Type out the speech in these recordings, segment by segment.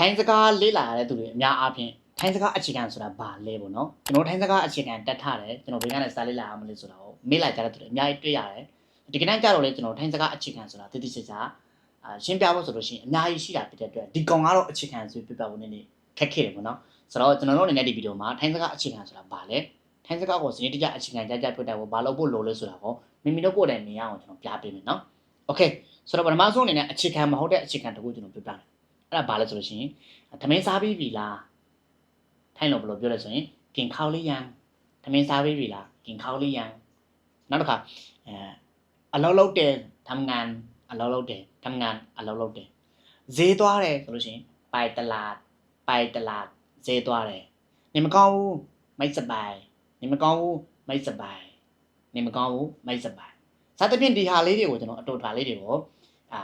ထိုင်းစကားလေ့လာရတဲ့သူတွေအများအားဖြင့်ထိုင်းစကားအခြေခံဆိုတာဘာလဲပေါ့နော်ကျွန်တော်ထိုင်းစကားအခြေခံတက်ထားတယ်ကျွန်တော်ဘယ်ကနေစာလေ့လာရမလဲဆိုတာကိုမေးလိုက်ကြတဲ့သူတွေအများကြီးတွေ့ရတယ်ဒီကနေ့ကြတော့လေကျွန်တော်ထိုင်းစကားအခြေခံဆိုတာတိတိကျကျအာရှင်းပြဖို့ဆိုလို့ရှိရင်အများကြီးရှိတာဖြစ်တဲ့အတွက်ဒီကောင်ကတော့အခြေခံဆိုပြပြဖို့နည်းနည်းခက်ခဲတယ်ပေါ့နော်ဆိုတော့ကျွန်တော်တို့အနေနဲ့ဒီဗီဒီယိုမှာထိုင်းစကားအခြေခံဆိုတာဘာလဲထိုင်းစကားကိုစနစ်တကျအခြေခံကြကြပြတဲ့ကိုဘာလို့ဖို့လိုလဲဆိုတာကိုမိမိတို့ကိုယ်တိုင်မြင်ရအောင်ကျွန်တော်ပြပေးမယ်နော်โอเคဆိုတော့ပထမဆုံးအနေနဲ့အခြေခံမဟုတ်တဲ့အခြေခံတစ်ခုကျွန်တော်ပြပြမယ် အဲ့ဒါဘာလဲဆိုလို့ရှိရင်သမင်းစားပြီးပြီလား ထိုင်းလို့ဘယ်လိုပြောလဲဆိုရင်ကင်ခေါလေးယံသမင်းစားပေးပြီလားကင်ခေါလေးယံနောက်တစ်ခါအဲအလုံးလုံးတယ်ทำงานအလုံးလုံးတယ်ทำงานအလုံးလုံးတယ်ဈေးသွားတယ်ဆိုလို့ရှိရင်ပိုက်တလာပိုက်တလာဈေးသွားတယ်နေမကောင်းဘူးမိတ်စပိုင်နေမကောင်းဘူးမိတ်စပိုင်နေမကောင်းဘူးမိတ်စပိုင်စသဖြင့်ဒီဟာလေးတွေကိုကျွန်တော်အတူထားလေးတွေကိုအာ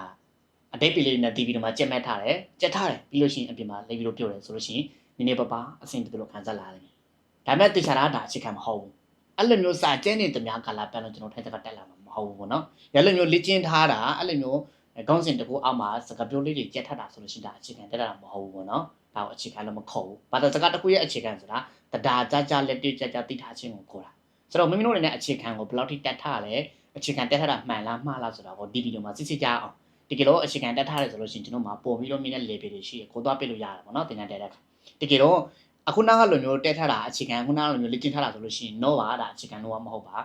အတိတ်ပီလေးနဲ့တီးပြီးတော့မှကြက်မဲ့ထားတယ်ကြက်ထားတယ်ပြီးလို့ရှိရင်အပြင်မှာလေးပြီးတော့ပြောတယ်ဆိုလို့ရှိရင်နည်းနည်းပါးပါးအဆင်ပြေလို့ခံစားလာတယ်။ဒါပေမဲ့တေချာတာဒါအခြေခံမဟုတ်ဘူး။အဲ့လိုမျိုးစာကျဲနေတဲ့များကာလာပန်လို့ကျွန်တော်ထိုင်စကားတက်လာမှာမဟုတ်ဘူးပေါ့နော်။ရလိုမျိုးလေ့ကျင့်ထားတာအဲ့လိုမျိုးခေါင်းစဉ်တစ်ခုအောက်မှာစကားပြောလေးတွေကြက်ထပ်တာဆိုလို့ရှိရင်ဒါအခြေခံတက်တာမဟုတ်ဘူးပေါ့နော်။ဒါကိုအခြေခံလို့မခေါ်ဘူး။ဘာသာစကားတစ်ခုရဲ့အခြေခံဆိုတာတဒါကြကြလက်တွေ့ကြကြသိထားခြင်းကိုခေါ်တာ။ဆိုတော့မိမိတို့အနေနဲ့အခြေခံကိုဘယ်လောက်ထိတက်ထားလဲအခြေခံတက်ထားတာမှန်လားမှားလားဆိုတာကိုဒီဗီဒီယိုမှာစစ်စစ်ကြအောင် ဒီကလို့အခြေခံတက်ထားတယ်ဆိုလို့ရှိရင်ကျွန်တော်မှာပို့ပြီးတော့မြင်တဲ့ level တွေရှိရကိုသွားပြလို့ရတယ်ပေါ့နော်တင်တန်းတက်တဲ့အခါတကယ်တော့အခုနောက်ကလိုမျိုးတက်ထတာအခြေခံခုနကလိုမျိုးလေ့ကျင့်ထတာဆိုလို့ရှိရင် no ပါဒါအခြေခံတော့မဟုတ်ပါ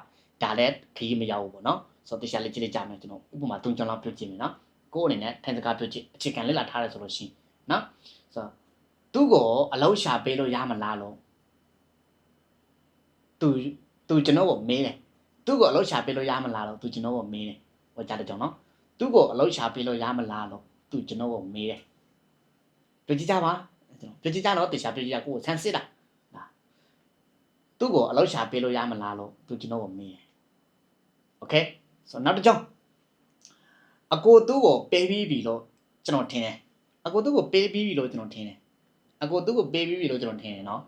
ဒါလည်းခရီးမရောက်ဘူးပေါ့နော်ဆိုတော့တရားလေ့ကျင့်လိုက်ကြမယ်ကျွန်တော်ဥပမာ၃ကြောင်းလောက်ပြောကြည့်မယ်နော်ကိုယ်အနေနဲ့ထိုင်စကားပြောကြည့်အခြေခံလေ့လာထားတယ်ဆိုလို့ရှိရင်နော်ဆိုတော့သူ့ကိုအလောက်ရှာပေးလို့ရမလားလို့သူသူကျွန်တော်ကိုမေးတယ်သူ့ကိုအလောက်ရှာပေးလို့ရမလားလို့သူကျွန်တော်ကိုမေးတယ်ဟောကြားတဲ့ကြောင်းနော် သူ့ကိုအလောက်ရှာပေးလို့ရမလားလို့သူကျွန်တော်ကိုမေးတယ်တွေ့ကြည့်ကြပါ ကျွန်တော်ပြောကြည့်ကြတော့တေချာပြောကြည့်ကြကိုယ်ဆန်းစစ်တာဒါသူ့ကိုအလောက်ရှာပေးလို့ရမလားလို့သူကျွန်တော်ကိုမေးတယ်โอเคဆိုတော့နောက်တစ်ကြောင်းအကိုသူ့ကိုပေးပြီးပြီလို့ကျွန်တော်ထင်တယ်အကိုသူ့ကိုပေးပြီးပြီလို့ကျွန်တော်ထင်တယ်အကိုသူ့ကိုပေးပြီးပြီလို့ကျွန်တော်ထင်တယ်နော်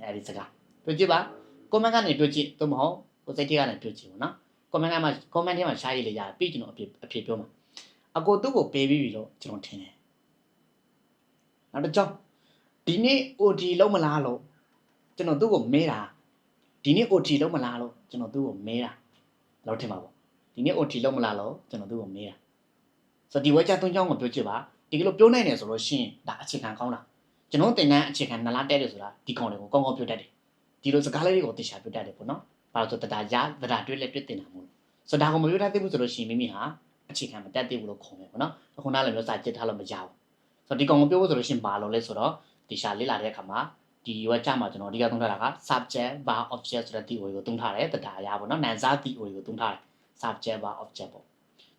အဲဒီစကားပြောကြည့်ပါကွန်မန့်ကနေပြောကြည့်သို့မဟုတ်ကိုစိတ်ထဲကနေပြောကြည့်ပါနော် ကွန်မန့်ကမှကွန်မန့်ထဲမှာရှားရည်လေရတယ်ပြီးကျွန်တော်အဖြစ်အဖြစ်ပြောမှာအကိုသူ့ကိုပေးပြီးပြီလို့ကျွန်တော်ထင်တယ်နောက်တစ်ကြောင်းဒီနေ့ OT လုံးမလားလို့ကျွန်တော်သူ့ကိုမေးတာဒီနေ့ OT လုံးမလားလို့ကျွန်တော်သူ့ကိုမေးတာလောက်ထင်ပါပေါ့ဒီနေ့ OT လုံးမလားလို့ကျွန်တော်သူ့ကိုမေးတာဆိုတော့ဒီဝက်ချသုံးချောင်းကိုပြောချစ်ပါဒီကလိုပြောနိုင်တယ်ဆိုလို့ရှိရင်ဒါအခြေခံကောင်းတာကျွန်တော်တင်တန်းအခြေခံနလားတက်တယ်ဆိုတာဒီကောင်တွေကိုကောင်းကောင်းပြောတတ်တယ်ဒီလိုစကားလေးတွေကိုသိချာပြောတတ်တယ်ပေါ့နော် ဘာလို့ဆိုတတာရတတာတွေ့လက်တွေ့တင်တာမို့လို့ဆိုတော့ဒါကိုမပြောတတ်သေးဘူးဆိုလို့ရှိရင်မိမိဟာအခြေခံမတက်သေးဘူးလို့ခေါ်မယ်ပေါ့နော်အခုနောက်လည်းမျိုးစာကြစ်ထားလို့မရဘူးဆိုတော့ဒီကောင်ကိုပြောဖို့ဆိုလို့ရှိရင်ဘာလို့လဲဆိုတော့ဒီရှာလေ့လာတဲ့အခါမှာဒီရွက်ကြမှာကျွန်တော်အဓိကသုံးထားတာက subject verb object ဆိုတဲ့ theory ကိုသုံးထားတယ်တရားရပါတော့နာမ်စား theory ကိုသုံးထားတယ် subject verb object ပေါ့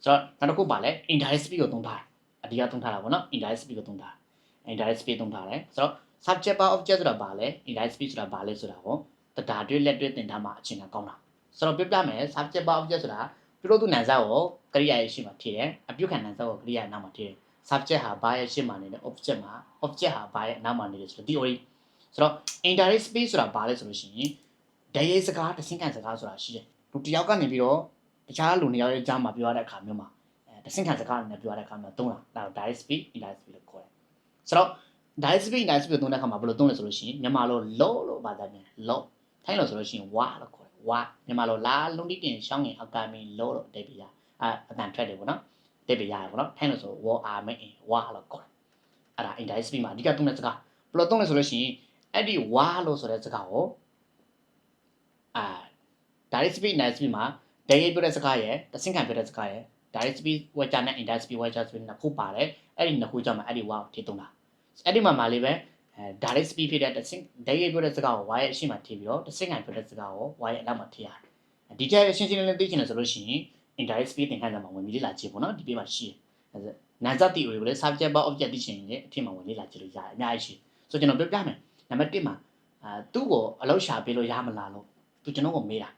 ဆိုတော့နောက်တစ်ခုပါလဲ indirect speech ကိုသုံးထားတယ်အဓိကသုံးထားတာပေါ့နော် indirect speech ကိုသုံးထားတယ် indirect speech သုံးထားတယ်ဆိုတော့ subject verb object ဆိုတာဘာလဲ indirect speech ဆိုတာဘာလဲဆိုတာကို တရားတွေ့လက်တွေ့သင်ထားမှာအချိန်ကကောင်းတာဆိုတော့ပြပြမယ် subject verb object ဆိုတာပြုလို့သူနာမ်စားကိုကရိယာရဲ့ရှေ့မှာထည့်တယ်အပြုခံနာမ်စားကိုကရိယာရဲ့နောက်မှာထည့်တယ် subject ဟာဘာရဲ့ရှေ့မှာနေတယ် object မှာ object ဟာဘာရဲ့နောက်မှာနေတယ်ဆိုတော့ theory ဆိုတော့ indirect space ဆိုတာဘာလဲဆိုလို့ရှိရင်ဒရဲစကားတဆင့်ခံစကားဆိုတာရှိတယ်လူတစ်ယောက်ကနေပြီးတော့တခြားလူနှစ်ယောက်ရဲ့ကြားမှာပြောရတဲ့အခါမျိုးမှာအဲတဆင့်ခံစကားနဲ့ပြောရတဲ့အခါမျိုးသုံးတာဒါတော့ direct speech indirect speech လို့ခေါ်တယ်ဆိုတော့ direct speech indirect speech ကိုသုံးတဲ့အခါမှာဘယ်လိုသုံးလဲဆိုလို့ရှိရင်မြန်မာလို low လို့ဘာသာပြန် low ထိုင်းလို့ဆိုလို့ရှိရင် wa လို့ခေါ်တယ် wa မြန်မာလိုလာလုံးတိတင်ရှောင်းငင်အကာမီ low လို့အတိတ်ပြရအဲအတန်ထွက်တယ်ပေါ့နော်တိတ်ပြရတယ်ပေါ့နော်ထိုင်းလို့ဆို wa အာမင် wa လို့ခေါ်တယ်အဲ့ဒါ indirect speech မှာအဓိကသုံးတဲ့စကားဘယ်လိုသုံးလဲဆိုလို့ရှိရင်အဲ့ဒီ wa လို့ဆိုတဲ့စကားကိုအာ direct speech indirect speech မှာတကယ်ပြောတဲ့စကားရယ်တဆင့်ခံပြောတဲ့စကားရယ် direct speech ဝက်ချာနဲ့ indirect speech ဝက်ချာဆိုပြီးနှစ်ခုပါတယ်အဲ့ဒီနှစ်ခုကြောင့်မှအဲ့ဒီ wa ကိုထည့်သုံးတာအဲ့ဒီမှာမှလေးပဲ အဲ direct speech ဖြစ်တဲ့တဆင့်တကယ်ပြောတဲ့စကားကို wa ရဲ့အရှိမထည့်ပြီးတော့တဆင့်ခံပြောတဲ့စကားကို wa ရဲ့အနောက်မှာထည့်ရတယ်ဒီထက်ရှင်းရှင်းလင်းလင်းသိချင်တယ်ဆိုလို့ရှိရင် indirect speech သင်ခန်းစာမှာဝင်ပြီးလေ့လာကြည့်ပေါ့နော်ဒီပေးမှာရှိတယ်နာဇတ်တီကိုလည်း subject ဘာ object သိချင်ရင်အထင်မှာဝင်လေ့လာကြည့်လို့ရတယ်အများကြီးရှိဆိုကျွန်တော်ပြောပြမယ်နံပါတ်1မှာအာသူ့ကိုအလောက်ရှာပေးလို့ရမလားလို့သူကျွန်တော်ကိုမေးတာ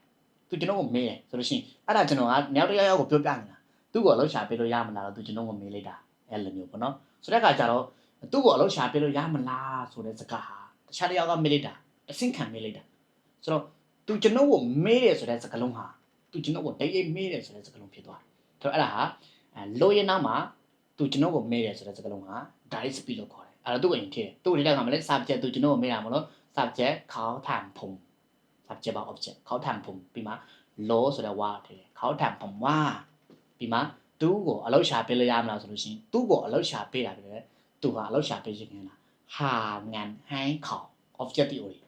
သူကျွန်တော်ကိုမေးတယ်ဆိုလို့ရှိရင်အဲ့ဒါကျွန်တော်ကနောက်တစ်ယောက်ယောက်ကိုပြောပြနေတာသူ့ကိုအလောက်ရှာပေးလို့ရမလားလို့သူကျွန်တော်ကိုမေးလိုက်တာအဲ့လိုမျိုးပေါ့နော်ဆိုတဲ့အခါကျတော့ သူ့ကိုအလုပ်ရှာပြလို့ရမလားဆိုတဲ့စကားဟာတခြားတယောက်ကမေးလိုက်တာအဆင့်ခံမေးလိုက်တာဆိုတော့ तू ကျွန်တော်ကိုမေးတယ်ဆိုတဲ့စကားလုံးဟာ तू ကျွန်တော်ကိုဒိတ်အိတ်မေးတယ်ဆိုတဲ့စကားလုံးဖြစ်သွားတယ်ဆိုတော့အဲ့ဒါဟာလိုရင်းနောက်မှာ तू ကျွန်တော်ကိုမေးတယ်ဆိုတဲ့စကားလုံးဟာ direct speech လို့ခေါ်တယ်အဲ့တော့သူ့ကိုရင်ထည့်သူ့လေးတက်ကမလဲ subject तू ကျွန်တော်ကိုမေးတာမလို့ subject ခေါထန်ဖုံ subject ဘာ object ခေါထန်ဖုံပြီးမှ law ဆိုတဲ့ word ထည့်တယ်ခေါထန်ဖုံဝါပြီးမှသူ့ကိုအလောက်ရှာပေးလို့ရမလားဆိုလို့ရှိရင်သူ့ကိုအလောက်ရှာပေးတာပဲ လေသူဟာအလောက်ရှာပေးခြင်းကလားဟာငန်ဟိုင်းခေါ object ဒီ ori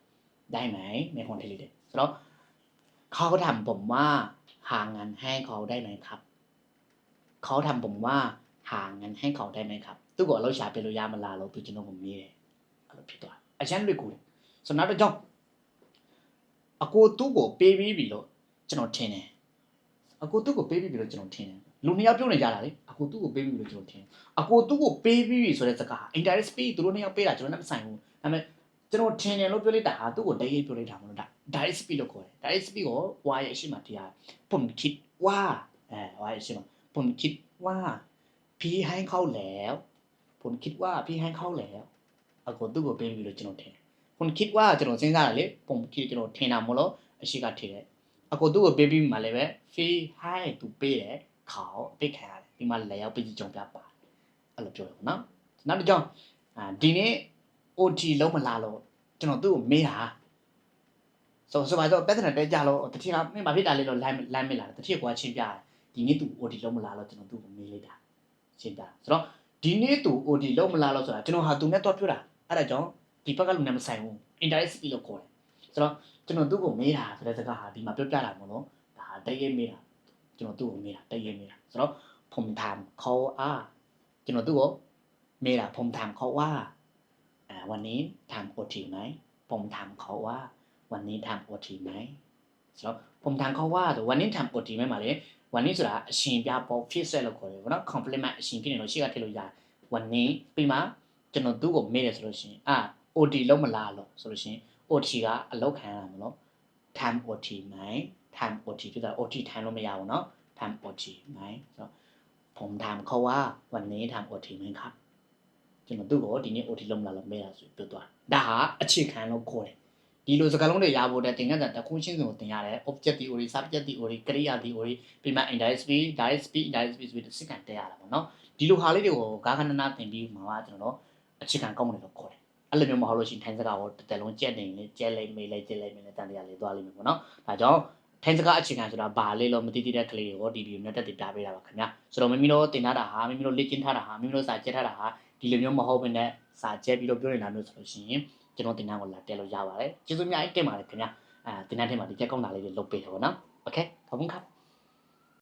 ได้ไหมไม่คนที่ลิเดဆိုတော့เขาถามผมว่าหางานให้เขาได้ไหมครับ เขาถามผมว่าหางานให้เขาได้ไหมครับသူ့ကိုအလောက်ရှာပေးလို့ရမလားလို့သူကျွန်တော်ကိုမေးတယ်အဲ့လိုဖြစ်သွားအချမ်းတွေကူတယ်ဆိုတော့နောက်တစ်ကြောင့်အကိုသူ့ကိုပေးပြီးပြီလို့ကျွန်တော်ထင်တယ်အကိုသူ့ကိုပေးပြီးပြီလို့ကျွန်တော်ထင်တယ် လူနှစ်ယောက်ပြုံးနေကြတာလေအကိုသူ့ကိုပေးပြီးပြီလို့ကျွန်တော်ထင်တယ်အကိုသူ့ကိုပေးပြီးပြီဆိုတဲ့စကားဟာ indirect speech သူတို့နှစ်ယောက်ပေးတာကျွန်တော်လည်းမဆိုင်ဘူးဒါပေမဲ့ကျွန်တော်ထင်တယ်လို့ပြောလိုက်တာဟာသူ့ကိုတကယ်ပြောလိုက်တာမလို့ဒါ direct speech လို့ခေါ်တယ် direct speech ကို why ရဲ့အရှိမတရားผมคิดว่าအဲ why ရဲ့အရှိမผมคิดว่าพี่ให้เขาแล้วผมคิดว่าพี่ให้เขาแล้วအကိုသူ့ကိုပေးပြီးလို့ကျွန်တော်ထင်တယ်ผมคิดว่าကျွန်တော်စဉ်းစားတာလေผมคิดကျွန်တော်ထင်တာမလို့အရှိကထင်တယ်အကိုသူ့ကိုပေးပြီးမှလည်းပဲ fee high သူပေးတယ် ခေါအပိတ်ခံရတယ်ဒီမှာလည်းရောက်ပြီးကြုံပြပါအဲ့လိုပြောတယ်ပေါ့နော်နောက်တစ်ကြောင်းအာဒီနေ့ OT လုံးမလာလို့ကျွန်တော်သူ့ကိုမေးတာဆိုဆိုပါတော့ပြဿနာတဲကြလို့တတိကမင်းမဖြစ်တာလေးလို့ line line မလာတတိကချင်းပြတယ်ဒီနေ့သူ OT လုံးမလာလို့ကျွန်တော်သူ့ကိုမေးလိုက်တာချင်းပြဆိုတော့ဒီနေ့သူ OT လုံးမလာလို့ဆိုတာကျွန်တော်ဟာသူနဲ့တော့ပြောတာအဲ့ဒါကြောင့်ဒီဘက်ကလူနဲ့မဆိုင်ဘူး indirect speech လို့ခေါ်တယ်ဆိုတော့ကျွန်တော်သူ့ကိုမေးတာဆိုတဲ့စကားဟာဒီမှာပြောပြတာမဟုတ်လို့ဒါတည့်ရဲမေးတာ ကျွန်တော်သူ့ကိုမေးတာတည့်ရဲမေးတာဆိုတော့ผมถามเขาอ่าကျွန်တော်သူ့ကိုမေးတာผมถามเขาว่า อ่าวันนี้ทำโอทีไหมผมถามเขาว่า วันนี้ทำโอทีไหมဆိုတော့ผมถามเขาว่าဆိုวันนี้ทำโอทีไหมမှာလေวันนี้ဆိုတာအရှင်ပြပေါ်ဖြစ်ဆက်လို့ခေါ်တယ်ဗောနော် complement အရှင်ဖြစ်နေလို့ရှိကထည့်လို့ရတယ်วันนี้ပြီးမှကျွန်တော်သူ့ကိုမေးတယ်ဆိုလို့ရှိရင်အာ OT လုံးမလားလို့ဆိုလို့ရှိရင် OT ကအလောက်ခံရမှာမလို့ time OT ไหม time OT ဖြစ်တာ OT time လို့မရဘူးเนาะ time OT ไหมဆိုတော့ผมถามเขาว่าวันนี้ทำ OT ไหมครับ ကျွန်တော်သူ့ကိုဒီနေ့ OT လုံးမလာလို့မဲတာဆိုပြောသွားတာဒါဟာအခြေခံလို့ခေါ်တယ်ဒီလိုစကားလုံးတွေရဖို့တဲ့သင်္ကန်းစာတစ်ခုချင်းစီကိုသင်ရတယ် object theory subject theory career theory ပြီးမှ indirect speech direct speech indirect speech ပြီးစစ်ကန်တက်ရတာပေါ့နော်ဒီလိုဟာလေးတွေကိုဂါခဏနာသင်ပြီးမှာပါကျွန်တော်တို့အခြေခံကောင်းတယ်လို့ခေါ်တယ်အဲ့လိုမျိုးမဟုတ်လို့ရှိရင်ထိုင်းစကားကိုတစ်တလုံးကြက်နေလေကြက်လိုက်မေးလိုက်ကြက်လိုက်မေးလိုက်တန်တရားလေးသွားလိမ့်မယ်ပေါ့နော်ဒါကြောင့် ထိုင်းစကားအခြေခံဆိုတာဘာလေးလို့မသိသေးတဲ့ကလေးတွေကိုဒီဗီဒီယိုနဲ့တက်တည်ပြပေးတာပါခင်ဗျာဆိုတော့မိမိတို့သင်ထားတာဟာမိမိတို့လေ့ကျင့်ထားတာဟာမိမိတို့စာကြက်ထားတာဟာ ဒီလိုမျိုးမဟုတ်ဘဲနဲ့စာကျက်ပြီးတော့ပြောနေတာမျိုးဆိုလို့ရှိရင်ကျွန်တော်တင်တန်းကိုလာတက်လို့ရပါတယ်ကျေးဇူးအများကြီးတင်ပါတယ်ခင်ဗျာအဲတင်တန်းထဲမှာဒီချက်ကောင်းတာလေးတွေလုပ်ပေးတယ်ပေါ့နော်โอเคขอบคุณครับ